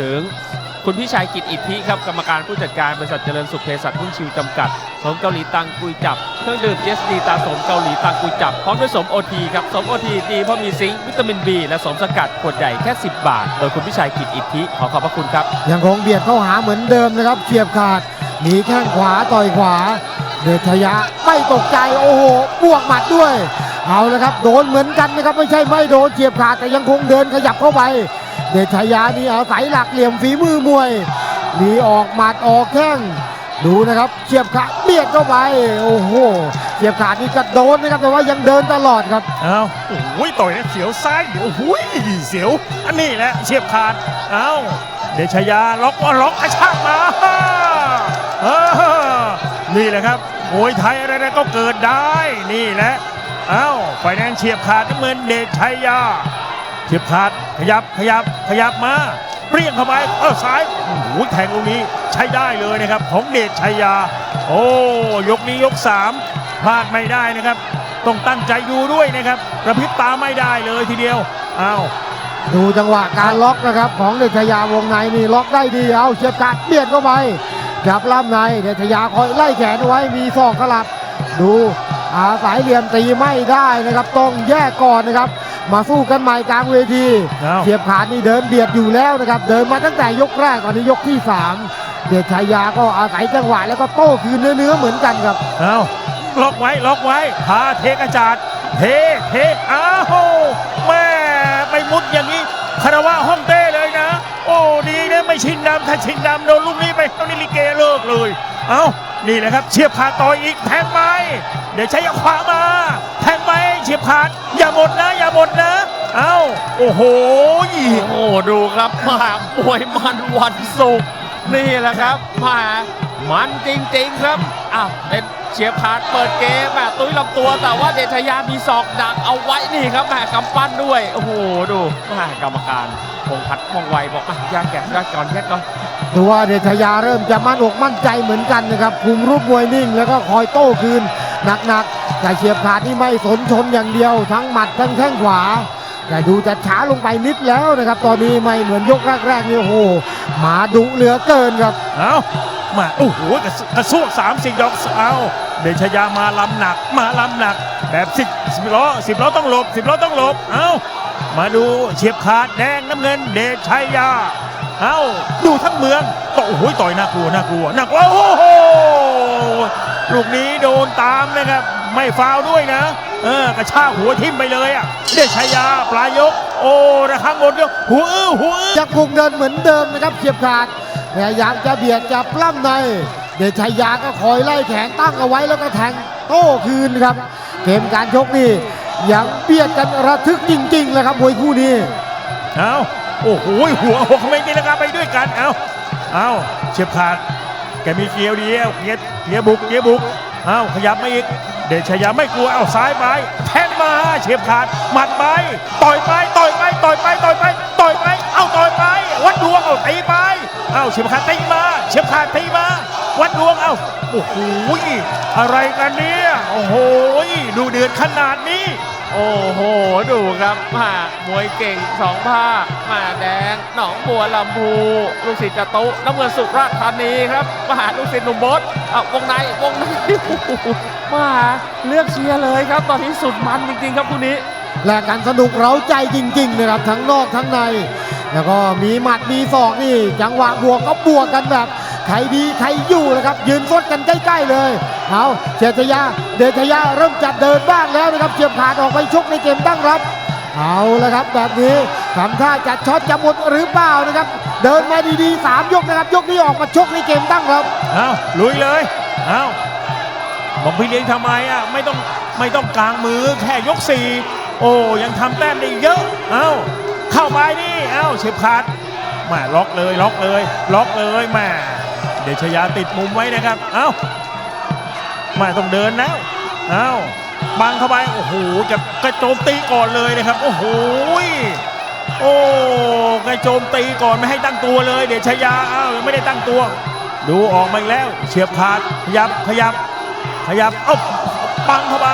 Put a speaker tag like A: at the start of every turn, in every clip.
A: ถึงคุณพี่ชายกิตอิทธิครับกรรมการผู้จัดการบริษัทเจริญสุขเภสัชหุ้นชิวจำกัดสมเกาหลีตังกุยจับเครื่องดื่มเจสดีตาสมเกาหลีตังกุยจับพร้อมด้วยสมโอทีครับสมโอทีดีเพราะมีซิงค์วิตามิน B และสมสกัดขวดใหญ่แค่ 10 บาท โดยคุณพี่ชายกิตอิทธิขอขอบพระคุณครับ
B: ยังคงเบียดเข้าหาเหมือนเดิมนะครับเฉียบขาดหนีแข้งขวาต่อยขวาเดชยะไม่ตกใจโอ้โหบวกหมัดด้วย เอาละครับโดนเหมือนกันนะครับไม่ใช่ไม่โดนเฉียบขาดแต่ยังคงเดินขยับเข้าไป เดชยานี่อาศัยหลักเหลี่ยมฝีมือมวยหนีออกหมัดออกแข้งดูนะครับเฉียบขาดเบียดเข้าไปโอ้โหเฉียบขาดนี่ก็โดนนะครับแต่ว่ายังเดินตลอดครับ
C: เอาโอ้ยต่อยนะเสียวซ้ายโอ้โหเสียวอันนี้แหละเฉียบขาดเอาเดชยาล็อกว่าล็อกกระชากมาเออนี่แหละครับมวยไทยอะไรๆก็เกิดได้นี่แหละเอาไฟแนนเฉียบขาดน้ำเงินเดชชัยยา เฉียบขาดขยับขยับขยับมาเปรี้ยงเข้าไปเออซ้ายโอ้โหแทงลูกนี้ใช้ได้เลยนะครับ ของเดชชัยยา โอ้ยกนี้ยกสามพลาดไม่ได้นะครับ ต้องตั้งใจดูด้วยนะครับกระพริบตาไม่ได้เลยทีเดียวอ้าว
B: ดูจังหวะการล็อกนะครับ ของเดชยาวงในนี่ล็อกได้ดีเอาเฉียบขาดเบียดเข้าไปจับล่ำในเดชยาคอยไล่แขนไว้มีศอกสลับ ดูอาศัยเหลี่ยมตีไม่ได้นะครับต้องแยกก่อนนะครับ มาสู้กันใหม่กลางเวที
C: อ้าว
B: เฉียบขาดนี่เดินเบียดอยู่แล้วนะครับ เดินมาตั้งแต่ยกแรกตอนนี้ยกที่สามเดชชายาก็อาศัยจังหวะแล้วก็โต้คืนเนื้อๆเหมือนกันครับ
C: อ้าวล็อกไว้ล็อกไว้พาเทกระจาดเทเทอ้าวแม่ไปมุดอย่างนี้คารวะห้องเต้เลยนะ โอ้ดีนะไม่ชิงดำถ้าชิงดำโดนลูกนี้ไปเท่านี้ลิเกเลิกเลย เอ้านี่แหละครับเฉียบขาดต่อยอีกแทงไปเดี๋ยวใช้ขวามาแทงไปเฉียบขาดอย่าหมดนะ อย่าหมดนะ เอ้า โอ้โห
A: โอ้โหดูครับมามวยมันวันศุกร์นี่แหละครับมามันจริงๆครับอ้าวเป็นเฉียบขาดเปิดเกมแบบตุ้ยลำตัว แต่ว่าเดชยามีศอกดักเอาไว้นี่ครับแหมกำปั้นด้วย โอ้โหดูแหมกรรมการพงพัดมองไวบอกอะแยกแกะแยกก่อนแยกก่อน
B: ดูว่าเดชยาเริ่มจะมั่นอกมั่นใจเหมือนกันนะครับคุมรูปมวยนิ่งแล้วก็คอยโต้คืน หนักๆแต่เฉียบขาดนี่ไม่สนชนอย่างเดียว ทั้งหมัดทั้งแข้งขวา แต่ดูจะช้าลงไปนิดแล้วนะครับ ตอนนี้ไม่เหมือนยกแรกๆนี่โอ้โหหมาดุเหลือเกินครับ
C: เอามาโอ้โหกระกระซวกสามสี่ดอกเอาเดชยามาลำหนัก มาลำหนัก แบบสิบสิบล้อสิบล้อต้องหลบสิบล้อต้องหลบเอามาดูเฉียบขาดแดงน้ำเงิน เดชยยาเอาดูทั้งเมืองต่อโอ้โหต่อยน่ากลัวน่ากลัวน่ากลัวโอ้โห ลูกนี้โดนตามนะครับ ไม่ฟาวล์ด้วยนะ เออกระชากหัวทิ่มไปเลยอะเดชชัยยาปลายยก โอ้ระฆังบนยกหัวอื้อหัวอื้อ
B: ยังคงเดินเหมือนเดิมนะครับเฉียบขาดพยายามจะเบียดจะปล้ำใน เดชชัยยาก็คอยไล่แขนตั้งเอาไว้แล้วก็แทงโต้คืนครับเกมการชกนี่ยังเบียดกันระทึกจริงๆเลยครับมวยคู่นี้
C: เอาโอ้โหหัวหัวเขาไม่ตีลังกาไปด้วยกันเอาเอาเฉียบขาด แกมีเกียวเดียวเกียร์เกียร์บุกเกียร์บุกเอ้าขยับมาอีก เดชยาไม่กลัวเอ้าซ้ายไปแทงมาเฉียบขาดหมัดไปต่อยไปต่อยไปต่อยไปต่อยไปต่อยไปเอ้าต่อยไปวัดดวงเอ้าตีไปเอ้าเฉียบขาดตีมาเฉียบขาดตีมา วัดดวงเอาโอ้โหอะไรกันเนี่ยโอ้โหดูเดือดขนาดนี้
A: โอ้โห ดูครับมามวยเก่งสองภาคมาแดง หนองบัวลำพูลูกศิษย์จตุน้ำเงินสุราษฎร์ธานีครับมาหาลูกศิษย์หนุ่มบดเอาวงในวงในโอ้โหมาเลือกเชียร์เลยครับ ตอนนี้สุดมันจริง ๆ ครับคู่นี้
B: แลกกันสนุกเร้าใจจริง ๆ นะครับ ทั้งนอกทั้งใน แล้วก็มีหมัดมีศอกนี่ จังหวะบวกก็บวกกันแบบ ใครดีใครอยู่นะครับ ยืนฟดกันใกล้ๆเลยเอาเจตยาเดชยาเริ่มจัดเดินบ้างแล้วนะครับเฉียบขาดออกไปชกในเกมตั้งรับเอาละครับแบบนี้ทำท่าจะช็อตจะหมดหรือเปล่านะครับ เดินมาดีๆสามยกนะครับ ยกนี้ออกมาชกในเกมตั้งรับ
C: เอาลุยเลยเอาบอกพี่เลี้ยงทำไมอะไม่ต้องไม่ต้องกลางมือแค่ยกสี่โอ้ยังทำแต้มได้เยอะเอาเข้าไปนี่เอาเฉียบขาดแมาล็อกเลยล็อกเลย ล็อกเลยแมา เดชยาติดมุมไว้นะครับ เอาแมาต้องเดินแล้วเอาบังเข้าไป โอ้โหจะกระโจมตีก่อนเลยนะครับ โอ้โหโอ้กระโจมตีก่อนไม่ให้ตั้งตัวเลย เดชยาเอ้ายังไม่ได้ตั้งตัว ดูออกมาแล้ว เฉียบขาดขยับขยับ ขยับเอ้าปังเข้าไป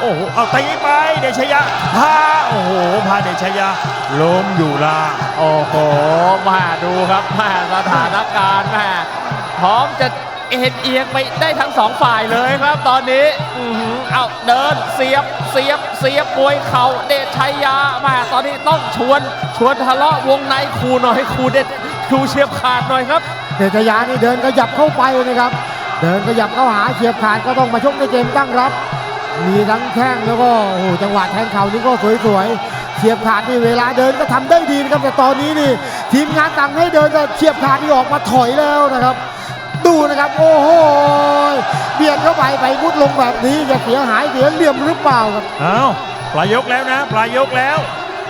C: โอ้โห เอาตีไป เดชยะพาโอ้โห พาเดชยะ ล้มอยู่ล่าง
A: โอ้โหมาดูครับมาสถานการณ์แม่พร้อมจะเอ็นเอียงไปได้ทั้งสองฝ่ายเลยครับตอนนี้อื้อหือเอาเดินเสียบเสียบเสียบมวยเข่าเดชชัยยาแมาตอนนี้ต้องชวนชวนทะเลาะวงในครูหน่อยครูเด็ดครูเชียบขาดหน่อยครับ
B: เดชยานี่เดินขยับเข้าไปนะครับ เดินขยับเข้าหาเฉียบขาดก็ต้องมาชกในเกมตั้งรับ มีทั้งแข้งแล้วก็โอ้โหจังหวะแทงเข่านี่ก็สวยๆ เฉียบขาดนี่เวลาเดินก็ทำได้ดีนะครับแต่ตอนนี้นี่ ทีมงานสั่งให้เดินแต่เฉียบขาดนี่ออกมาถอยแล้วนะครับ ดูนะครับ โอ้โหเบียดเข้าไปไปมุดลงแบบนี้จะเสียหายเสียเหลี่ยมหรือเปล่าครับ
C: เอาปลายยกแล้วนะปลายยกแล้ว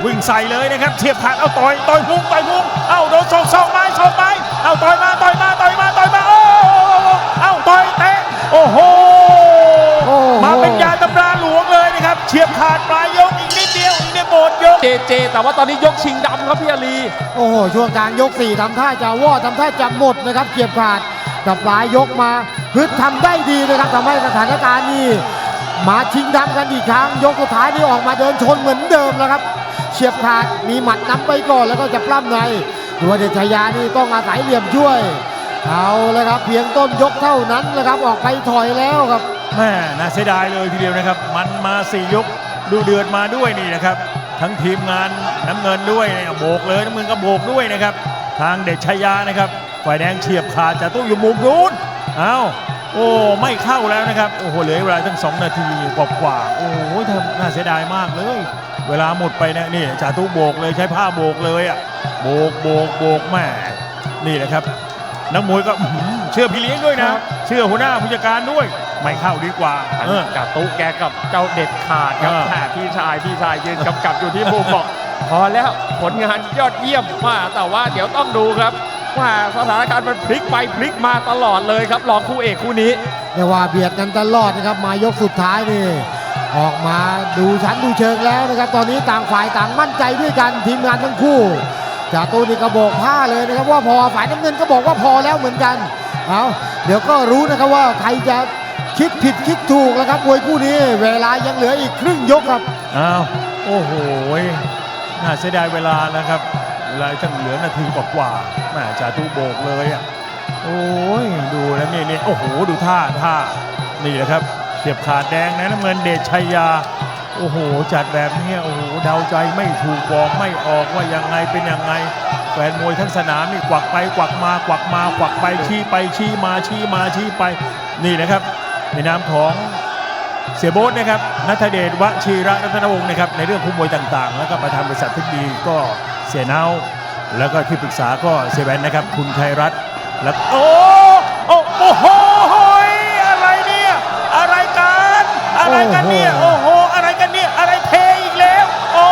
C: วิ่งใส่เลยนะครับเฉียบขาดเอาต่อยต่อยพุ่งต่อยพุ่งเอาโดนศอกศอกไม้ศอกไม้เอาต่อยมาต่อยมาต่อยมาต่อยมาโอ้เอาต่อยเตะโอ้โห
B: โอ้โห
C: มาเป็นยาตำราหลวงเลยนะครับเฉียบขาดปลายยกอีก นิดเดียวอีกนิดหมดยก
A: เจเจ แต่ว่าตอนนี้ยกชิงดำครับพี่อาลี
B: โอ้โหช่วงกลางยก4ทำท่าจะวอดทำท่าจะหมดนะครับเกียบขาดแต่ปลายยกมาฮึดทำได้ดีนะครับทำให้สถานการณ์นี้มาชิงดำกันอีกครั้ง ยกสุดท้ายนี่ออกมาเดินชนเหมือนเดิมแล้วครับเฉียบขาดมีหมัดนำไปก่อนแล้วก็จะปล้ำในตัวเดชยานี่ต้องอาศัยเหลี่ยมช่วย เอาเลยครับเพียงต้นยกเท่านั้นนะครับออกไปถอยแล้วครับ
C: แม่น่าเสียดายเลยทีเดียวนะครับ มันมาสี่ยกดูเดือดมาด้วยนี่นะครับ ทั้งทีมงานน้ำเงินด้วยเนี่ยโบกเลยน้ำเงินก็โบกด้วยนะครับ ทางเด็ดชายานะครับฝ่ายแดงเฉียบขาดจะต้องอยู่มุมนู้นเอาโอ้ไม่เข้าแล้วนะครับโอ้โหเหลือเวลาทั้งสองนาทีกว่าๆโอ้โหทำน่าเสียดายมากเลย เวลาหมดไปนะนี่จ่าตู้โบกเลยใช้ผ้าโบกเลยอะโบกโบกโบกแม่นี่แหละครับนักมวยก็อื้อหือเชื่อพี่เลี้ยงด้วยนะ เชื่อหัวหน้าผู้จัดการด้วย ไม่เข้าดีกว่าเออ
A: กาตุแกกับเจ้าเด็ดขาดครับ
C: อ่า
A: แหม่พี่ชายพี่ชายยืนกำกับอยู่ที่มุมบอกพอแล้วผลงานยอดเยี่ยมมากแต่ว่าเดี๋ยวต้องดูครับ ว่าสถานการณ์มันพลิกไปพลิกมาตลอดเลยครับรองคู่เอกคู่นี้
B: เรียกว่าเบียดกันตลอดนะครับ มายกสุดท้ายนี่ออกมาดูชั้นดูเชิงแล้วนะครับ ตอนนี้ต่างฝ่ายต่างมั่นใจด้วยกันทีมงานทั้งคู่จากตูนี่ก็บอกผ้าเลยนะครับ ว่าพอฝ่ายน้ำเงินก็บอกว่าพอแล้วเหมือนกันเอาเดี๋ยวก็รู้นะครับว่าใครจะ คิดผิดคิดถูกแล้วครับมวยคู่นี้ เวลายังเหลืออีกครึ่งยกครับ
C: อ้าว โอ้โหน่าเสียดายเวลานะครับเวลาตั้งเหลือนาทีกว่าๆแม่จ่าตู้โบกเลยอะโอ้ยดูแล้วนี่นี่โอ้โหดูท่าท่านี่แหละครับเฉียบขาดแดงนะน้ำเงินเดชชัยยา โอ้โห จัดแบบนี้โอ้โหเดาใจไม่ถูกบอกไม่ออกว่ายังไงเป็นยังไงแฟนมวยทั้งสนามนี่กวักไปกวักมากวักมากวักไปชี้ไปชี้มาชี้มาชี้ไป นี่นะครับ ในนามของเสียโบ๊ทนะครับนัทเดชวชิระรัตนวงศ์นะครับในเรื่องคู่มวยต่างๆ แล้วก็ประธานบริษัทเทคดีก็เสียเนาแล้วก็ที่ปรึกษาก็เสียแบนนะครับ คุณชัยรัตน์แล้วโอ้โอ้โอ้โหอะไรเนี่ยอะไรกันอะไรกันเนี่ย
B: โอ้
C: โอ้
B: โห
C: โหอะไรกันเนี่ยอะไรเทอีกแล้วโอ้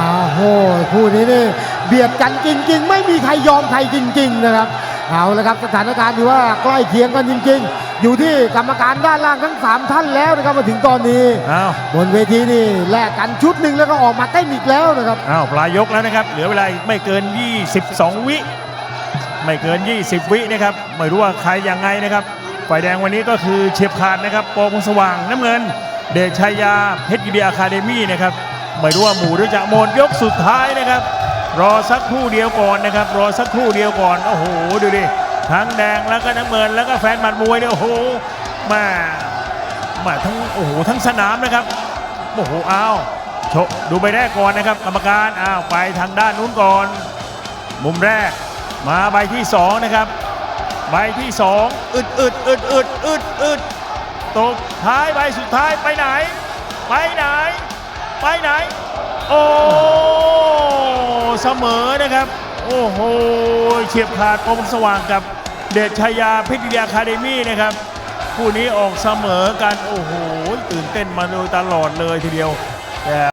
B: อ้าวโหคู่นี้นี่เบียดกันจริง ๆ ไม่มีใครยอมใครจริง ๆ นะครับ เอาละครับสถานการณ์ถือว่าใกล้เคียงกันจริง ๆ อยู่ที่กรรมการด้านล่างทั้ง 3 ท่านแล้วนะครับมาถึงตอนนี้
C: อ้าว
B: บนเวทีนี่แลกกันชุดหนึ่งแล้วก็ออกมาเต้นอีกแล้วนะครับ
C: อ้าวปลายยกแล้วนะครับ เหลือเวลาอีกไม่เกิน 22 วิ ไม่เกิน 20 วินะครับ ไม่รู้ว่าใครยังไงนะครับ ฝ่ายแดงวันนี้ก็คือเฉียบขาดนะครับโปรงสว่างน้ำเงิน เดชชัยยาเพชรยินดีอาคาเดมี่นะครับ ไม่รู้ว่าหมู่หรือจะหมดยกสุดท้ายนะครับ รอสักครู่เดียวก่อนนะครับ รอสักครู่เดียวก่อน โอ้โห ดูดิ ทั้งแดงแล้วก็น้ำเงินแล้วก็แฟนหมัดมวยเนี่ยโอ้โห มามาทั้งโอ้โหทั้งสนามนะครับ โอ้โห อ้าวโชดูใบแรกก่อนนะครับ กรรมการ อ้าวไปทางด้านนู้นก่อน มุมแรกมาใบที่สองนะครับ ใบที่สองอึดอึดอึดอึดอึดอึดตกท้ายใบสุดท้ายไปไหน ไปไหน ไปไหน โอ้ เสมอนะครับ โอ้โหเฉียบขาดปมสว่างกับเดชชายาพิทยาคาเดมี่นะครับคู่นี้ออกเสมอกัน โอ้โห ตื่นเต้นมาโดยตลอดเลยทีเดียวแต่